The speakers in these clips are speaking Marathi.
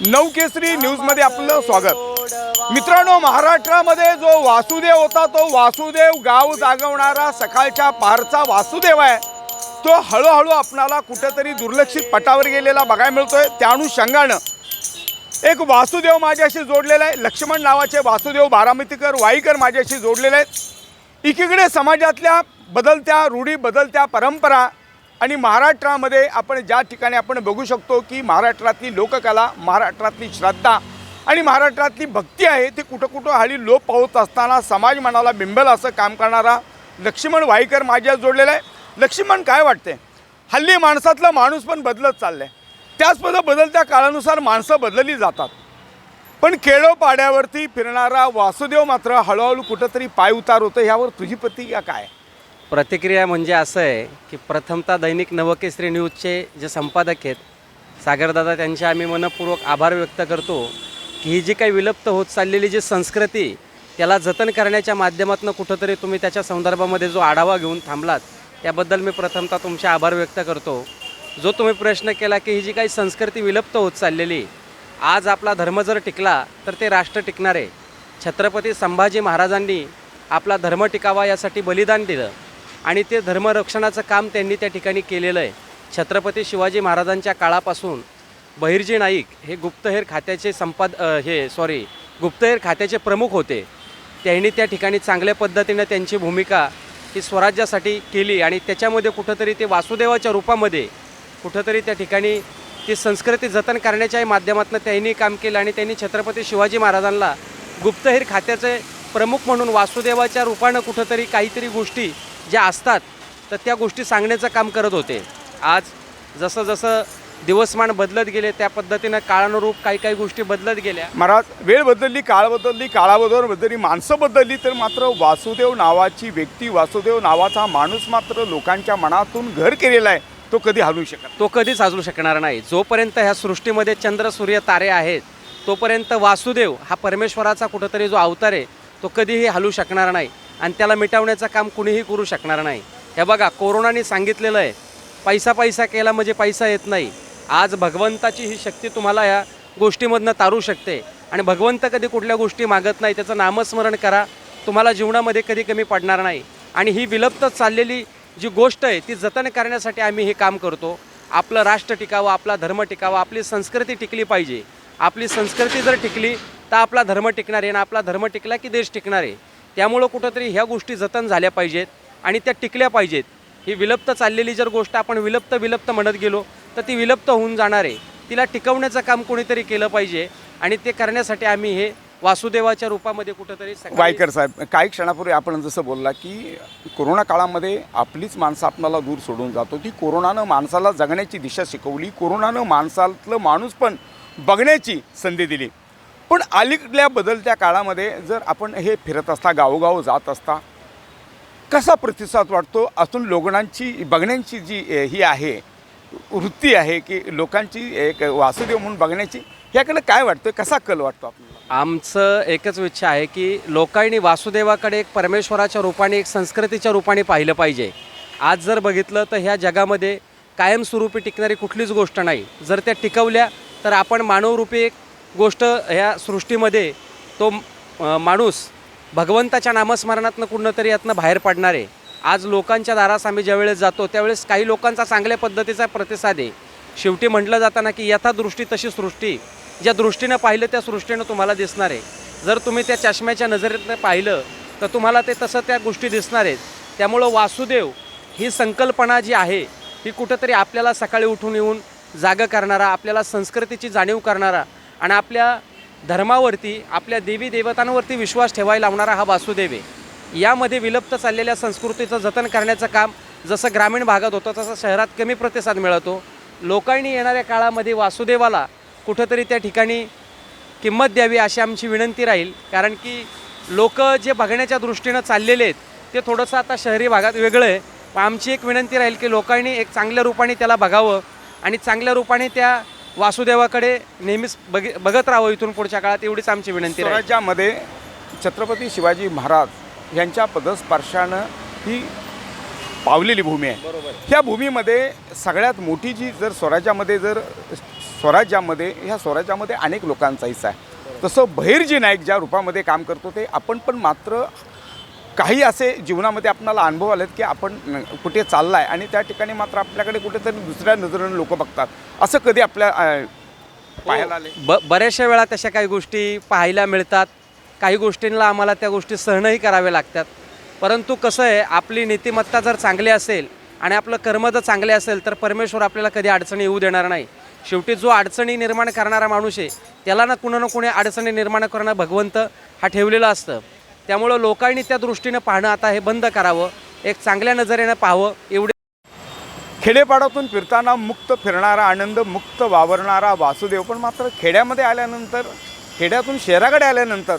नवकेसरी न्यूजमध्ये आपलं स्वागत. मित्रांनो महाराष्ट्रामध्ये जो वासुदेव होता तो वासुदेव गाव जागवणारा सकाळच्या पारचा वासुदेव आहे. तो हळूहळू आपणाला कुठेतरी दुर्लक्षित पटावर गेलेला बघायला मिळतोय. त्या अनुषंगानं एक वासुदेव माझ्याशी जोडलेला आहे. लक्ष्मण नावाचे वासुदेव बारामतीकर वाईकर माझ्याशी जोडलेले आहेत. एकीकडे समाजातल्या बदलत्या रूढी बदलत्या परंपरा आणि महाराष्ट्रामध्ये आपण ज्या ठिकाणी आपण बघू शकतो की महाराष्ट्रातली लोककला महाराष्ट्रातली श्रद्धा आणि महाराष्ट्रातली भक्ती आहे ती कुठं कुठं हळी लोप पावत असताना समाज मनाला बिंबल असं काम करणारा लक्ष्मण वाईकर माझ्या जोडलेला आहे. लक्ष्मण काय वाटते हल्ली माणसातला माणूस पण बदलत चाललाय. त्याच पद बदलत्या काळानुसार माणसं बदलली जातात. पण खेडोपाड्यावरती फिरणारा वासुदेव मात्र हळूहळू कुठंतरी पाय उतार होतं ह्यावर तुझी प्रतिक्रिया काय? प्रतिक्रिया म्हणजे असं आहे की प्रथमतः दैनिक नवकेसरी न्यूजचे जे संपादक आहेत सागरदादा त्यांचे आम्ही मनपूर्वक आभार व्यक्त करतो की ही जी काही विलुप्त होत चाललेली जी संस्कृती त्याला जतन करण्याच्या माध्यमातून कुठंतरी तुम्ही त्याच्या संदर्भामध्ये जो आढावा घेऊन थांबलात त्याबद्दल मी प्रथमतः तुमचे आभार व्यक्त करतो. जो तुम्ही प्रश्न केला की ही जी काही संस्कृती विलुप्त होत चाललेली आज आपला धर्म जर टिकला तर ते राष्ट्र टिकणार. आहे छत्रपती संभाजी महाराजांनी आपला धर्म टिकावा यासाठी बलिदान दिलं. आणि ते धर्मरक्षणाचं काम त्यांनी त्या ठिकाणी केलेलं आहे. छत्रपती शिवाजी महाराजांच्या काळापासून बहिर्जी नाईक हे गुप्तहेर खात्याचे संपाद हे सॉरी गुप्तहेर खात्याचे प्रमुख होते. त्यांनी त्या ठिकाणी चांगल्या पद्धतीनं त्यांची भूमिका ही स्वराज्यासाठी केली आणि त्याच्यामध्ये कुठंतरी ते वासुदेवाच्या रूपामध्ये कुठंतरी त्या ठिकाणी ती संस्कृती जतन करण्याच्याही माध्यमातून त्यांनी काम केलं आणि त्यांनी छत्रपती शिवाजी महाराजांना गुप्तहेर खात्याचे प्रमुख म्हणून वासुदेवाच्या रूपानं कुठंतरी काहीतरी गोष्टी ज्या असतात तर त्या गोष्टी सांगण्याचं काम करत होते. आज जसं जसं दिवसमान बदलत गेले त्या पद्धतीनं काळानुरूप काही काही गोष्टी बदलत गेल्या. महाराज वेळ बदलली काळ बदलली काळाबरोबर बदलली माणसं बदलली तर मात्र वासुदेव नावाची व्यक्ती वासुदेव नावाचा माणूस मात्र लोकांच्या मनातून घर केलेला आहे तो कधी हलू शकत तो कधीच साजू शकणार नाही. जोपर्यंत ह्या सृष्टीमध्ये चंद्र सूर्य तारे आहेत तोपर्यंत वासुदेव हा परमेश्वराचा कुठंतरी जो अवतार आहे तो कधीही हलू शकणार नाही. आणि त्याला मिटवण्याचं काम कुणीही करू शकणार नाही. हे बघा कोरोनाने सांगितलेलं आहे पैसा पैसा केला म्हणजे पैसा येत नाही. आज भगवंताची ही शक्ती तुम्हाला या गोष्टीमधनं तारू शकते. आणि भगवंत कधी कुठल्या गोष्टी मागत नाही त्याचं नामस्मरण करा. तुम्हाला जीवनामध्ये कधी कमी पडणार नाही. आणि ही विलुप्त चाललेली जी गोष्ट आहे ती जतन करण्यासाठी आम्ही हे काम करतो. आपलं राष्ट्र टिकावं आपला धर्म टिकावा आपली संस्कृती टिकली पाहिजे. आपली संस्कृती जर टिकली तर आपला धर्म टिकणार आहे. आणि आपला धर्म टिकला की देश टिकणार आहे. त्यामुळं कुठंतरी ह्या गोष्टी जतन झाल्या पाहिजेत आणि त्या टिकल्या पाहिजेत. ही विलुप्त चाललेली जर गोष्ट आपण विलुप्त विलुप्त म्हणत गेलो तर ती विलुप्त होऊन जाणार. आहे तिला टिकवण्याचं काम कोणीतरी केलं पाहिजे आणि ते करण्यासाठी आम्ही हे वासुदेवाच्या रूपामध्ये कुठंतरी वायकर साहेब काही क्षणापूर्वी आपण जसं बोलला की कोरोना काळामध्ये आपलीच माणसं आपणाला दूर सोडून जातो ती कोरोनानं माणसाला जगण्याची दिशा शिकवली. कोरोनानं माणसातलं माणूस पण बघण्याची संधी दिली. पण अलीकडल्या बदलत्या काळामध्ये जर आपण हे फिरत असता गावोगाव जात असता कसा प्रतिसाद वाटतो? अजून लोकांची बघण्याची जी ही आहे वृत्ती आहे की लोकांची एक वासुदेव म्हणून बघण्याची याकडे काय वाटतं कसा कल वाटतो आपल्याला? आमचं एकच इच्छा आहे की लोकांनी वासुदेवाकडे एक परमेश्वराच्या रूपाने एक संस्कृतीच्या रूपाने पाहिलं पाहिजे. आज जर बघितलं तर ह्या जगामध्ये कायमस्वरूपी टिकणारी कुठलीच गोष्ट नाही. जर त्या टिकवल्या तर आपण मानवरूपी एक गोष्ट ह्या सृष्टीमध्ये तो माणूस भगवंताच्या नामस्मरणातनं कुठं तरी यातनं बाहेर पडणार आहे. आज लोकांच्या दारास आम्ही ज्यावेळेस जातो त्यावेळेस काही लोकांचा चांगल्या पद्धतीचा प्रतिसाद आहे. शेवटी म्हटलं जाताना की यथादृष्टी तशी सृष्टी ज्या दृष्टीनं पाहिलं त्या सृष्टीनं तुम्हाला दिसणार आहे. जर तुम्ही त्या चष्म्याच्या नजरेतनं पाहिलं तर तुम्हाला ते तसं त्या गोष्टी दिसणार आहेत. त्यामुळं वासुदेव ही संकल्पना जी आहे ही कुठंतरी आपल्याला सकाळी उठून येऊन जागं करणारा आपल्याला संस्कृतीची जाणीव करणारा आणि आपल्या धर्मावरती आपल्या देवी देवतांवरती विश्वास ठेवायला लावणारा हा वासुदेव आहे. यामध्ये विलुप्त चाललेल्या संस्कृतीचं जतन करण्याचं काम जसं ग्रामीण भागात होतं तसं शहरात कमी प्रतिसाद मिळतो. लोकांनी येणाऱ्या काळामध्ये वासुदेवाला कुठंतरी त्या ठिकाणी किंमत द्यावी अशी आमची विनंती राहील. कारण की लोक जे बघण्याच्या दृष्टीनं चाललेले आहेत ते थोडंसं आता शहरी भागात वेगळं आहे. पण आमची एक विनंती राहील की लोकांनी एक चांगल्या रूपाने त्याला बघावं आणि चांगल्या रूपाने त्या वासुदेवाकडे नेहमीच बघ बघत राहावं इथून पुढच्या काळात एवढीच आमची विनंती राहील. स्वराज्यामध्ये छत्रपती शिवाजी महाराज यांच्या पदस्पर्शानं ही पावलेली भूमी आहे. बरोबर. ह्या भूमीमध्ये सगळ्यात मोठी जी जर स्वराज्यामध्ये जर स्वराज्यामध्ये ह्या स्वराज्यामध्ये अनेक लोकांचा हिस्सा आहे. तसं बहिर्जी नाईक ज्या रूपामध्ये काम करतो ते आपण पण मात्र काही असे जीवनामध्ये आपणाला अनुभव आलेत की आपण कुठे कुठे चाललाय आणि त्या ठिकाणी मात्र आपल्याकडे कुठेतरी दुसऱ्या नजरेनं लोक बघतात. असं कधी आपल्या पाहायला आले? हो, ब बऱ्याचशा वेळा तशा काही गोष्टी पाहायला मिळतात. काही गोष्टींना आम्हाला त्या गोष्टी सहनही कराव्या लागतात. परंतु कसं आहे आपली नीतिमत्ता जर चांगली असेल आणि आपलं कर्म जर चांगले असेल तर परमेश्वर आपल्याला कधी अडचणी येऊ देणार नाही. शेवटी जो अडचणी निर्माण करणारा माणूस आहे त्याला ना कुणा ना कुणी अडचणी निर्माण करणं भगवंत हा ठेवलेला असतं. त्यामुळं लोकांनी त्या दृष्टीनं पाहणं आता हे बंद करावं एक चांगल्या नजरेनं पाहावं एवढे खेडेपाड्यातून फिरताना मुक्त फिरणारा आनंद मुक्त वावरणारा वासुदेव पण मात्र खेड्यामध्ये आल्यानंतर खेड्यातून शहराकडे आल्यानंतर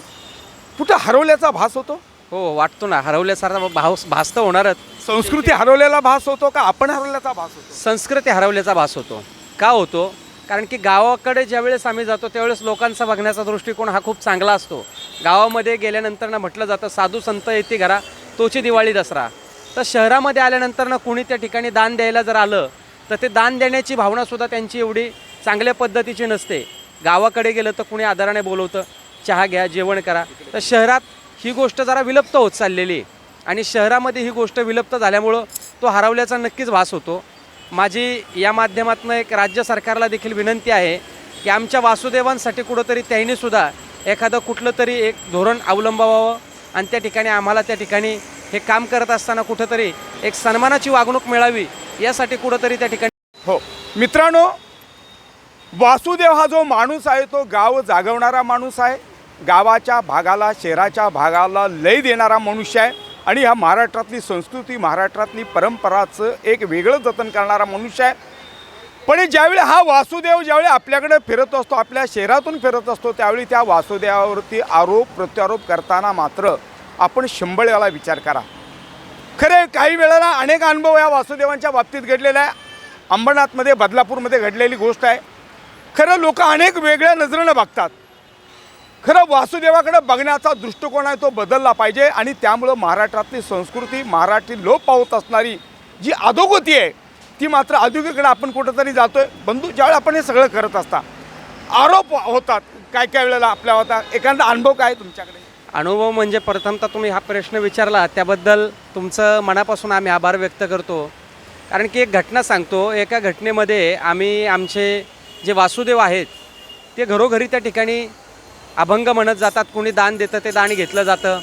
कुठं हरवल्याचा भास होतो? हो वाटतो ना हरवल्यासारखा भाव भास तर होणारच. संस्कृती हरवलेला भास होतो का आपण हरवल्याचा भास होतो? संस्कृती हरवल्याचा भास होतो. का होतो? कारण की गावाकडे ज्यावेळेस आम्ही जातो त्यावेळेस लोकांचा बघण्याचा दृष्टिकोन हा खूप चांगला असतो. गावामध्ये गेल्यानंतर ना म्हटलं जातं साधू संत येते घरा तोची दिवाळी दसरा. तर शहरामध्ये आल्यानंतर ना कुणी त्या ठिकाणी दान द्यायला जर आलं तर ते दान देण्याची भावनासुद्धा त्यांची एवढी चांगल्या पद्धतीची नसते. गावाकडे गेलं तर कुणी आदराने बोलवतं चहा घ्या जेवण करा. तर शहरात ही गोष्ट जरा विलुप्त होत चाललेली आहे. आणि शहरामध्ये ही गोष्ट विलुप्त झाल्यामुळं तो हरवल्याचा नक्कीच भास होतो. माझी या माध्यमातून एक राज्य सरकारला देखील विनंती आहे की आमच्या वासुदेवांसाठी कुठंतरी त्यांनी सुद्धा एखादं कुठलं तरी एक धोरण अवलंबावं आणि त्या ठिकाणी आम्हाला त्या ठिकाणी हे काम करत असताना कुठंतरी एक सन्मानाची वागणूक मिळावी यासाठी कुठंतरी त्या ठिकाणी हो. मित्रांनो वासुदेव हा जो माणूस आहे तो गाव जागवणारा माणूस आहे. गावाच्या भागाला शहराच्या भागाला लय देणारा मनुष्य आहे. आणि ह्या महाराष्ट्रातली संस्कृती महाराष्ट्रातली परंपराचं एक वेगळं जतन करणारा मनुष्य आहे. पण ज्यावेळी हा वासुदेव ज्यावेळी आपल्याकडे फिरत असतो आपल्या शहरातून फिरत असतो त्यावेळी त्या वासुदेवावरती आरोप प्रत्यारोप करताना मात्र आपण शंभर वेळा विचार करा. खरे काही वेळेला अनेक अनुभव या वासुदेवांच्या बाबतीत घडलेला आहे. अंबरनाथमध्ये बदलापूरमध्ये घडलेली गोष्ट आहे. खरं लोक अनेक वेगळ्या नजरेनं बघतात. खरं वासुदेवाकडे बघण्याचा दृष्टिकोन आहे तो बदलला पाहिजे. आणि त्यामुळं महाराष्ट्रातली संस्कृती मराठी लोप पावत असणारी जी अधोगती आहे ती मात्र अधोगतीकडे आपण कुठंतरी जातोय. बंधू ज्यावेळी आपण हे सगळं करत असता आरोप होतात काय काय वेळेला आपल्या होता. एखादा अनुभव काय तुमच्याकडे? अनुभव म्हणजे प्रथमतः तुम्ही हा प्रश्न विचारला त्याबद्दल तुमचं मनापासून आम्ही आभार व्यक्त करतो. कारण की एक घटना सांगतो एका घटनेमध्ये आम्ही आमचे जे वासुदेव आहेत ते घरोघरी त्या ठिकाणी अभंग म्हणत जातात कोणी दान देतं ते दान घेतलं जातं.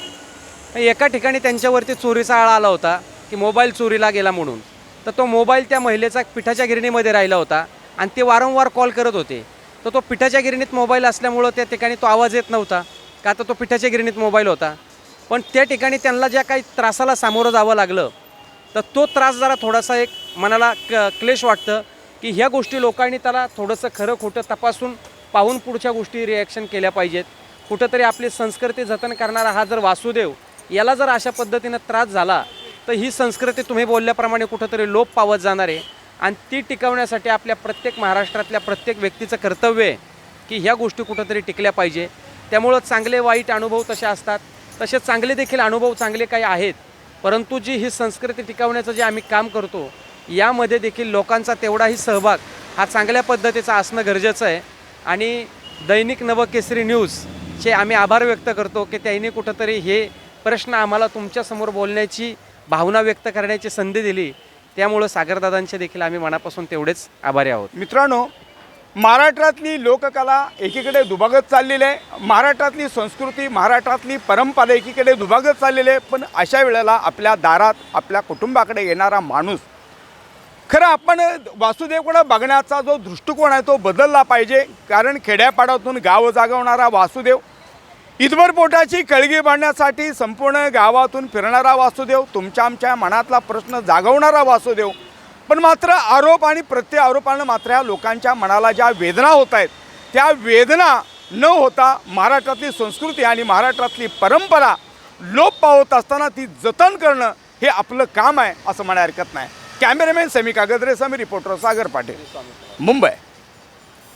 एका ठिकाणी त्यांच्यावरती चोरीचा आळा आला होता की मोबाईल चोरीला गेला म्हणून. तर तो मोबाईल त्या महिलेचा पिठाच्या गिरणीमध्ये राहिला होता आणि ते वारंवार कॉल करत होते. तर तो पिठाच्या गिरणीत मोबाईल असल्यामुळं त्या ठिकाणी तो आवाज येत नव्हता का तर तो पिठाच्या गिरणीत मोबाईल होता. पण त्या ठिकाणी त्यांना ज्या काही त्रासाला सामोरं जावं लागलं तर तो त्रास जरा थोडासा एक मनाला क क्लेश वाटतं की ह्या गोष्टी लोकांनी त्याला थोडंसं खरं खोटं तपासून पाहून पुढच्या गोष्टी रिॲक्शन केल्या पाहिजेत. कुठंतरी आपली संस्कृती जतन करणारा हा जर वासुदेव याला जर अशा पद्धतीनं त्रास झाला तर ही संस्कृती तुम्ही बोलल्याप्रमाणे कुठंतरी लोप पावत जाणार आहे. आणि ती टिकवण्यासाठी आपल्या प्रत्येक महाराष्ट्रातल्या प्रत्येक व्यक्तीचं कर्तव्य आहे की ह्या गोष्टी कुठंतरी टिकल्या पाहिजे. त्यामुळं चांगले वाईट अनुभव तसे असतात. तसे चांगले देखील अनुभव चांगले काही आहेत. परंतु जी ही संस्कृती टिकवण्याचं जे आम्ही काम करतो यामध्ये देखील लोकांचा तेवढाही सहभाग हा चांगल्या पद्धतीचा असणं गरजेचं आहे. आणि दैनिक नवकेसरी न्यूजचे आम्ही आभार व्यक्त करतो की त्यांनी कुठंतरी हे प्रश्न आम्हाला तुमच्यासमोर बोलण्याची भावना व्यक्त करण्याची संधी दिली. त्यामुळं सागरदादांचे देखील आम्ही मनापासून तेवढेच आभारी आहोत. मित्रांनो महाराष्ट्रातली लोककला एकीकडे दुभागत चाललेली आहे. महाराष्ट्रातली संस्कृती महाराष्ट्रातली परंपरा एकीकडे दुभागत चाललेली आहे. पण अशा वेळेला आपल्या दारात आपल्या कुटुंबाकडे येणारा माणूस खरं आपण वासुदेवकडं बघण्याचा जो दृष्टिकोन आहे तो बदलला पाहिजे. कारण खेड्यापाड्यातून गाव जागवणारा वासुदेव इतभर पोटाची कळगी बांधण्यासाठी संपूर्ण गावातून फिरणारा वासुदेव तुमच्या आमच्या मनातला प्रश्न जागवणारा वासुदेव. पण मात्र आरोप आणि प्रत्यारोपानं मात्र या लोकांच्या मनाला ज्या वेदना होत आहेत त्या वेदना न होता महाराष्ट्रातली संस्कृती आणि महाराष्ट्रातली परंपरा लोप पावत असताना ती जतन करणं हे आपलं काम आहे असं म्हणायला हरकत नाही. Cameraman Sami Kagdare Sami reporter Sagar Patil. Mumbai.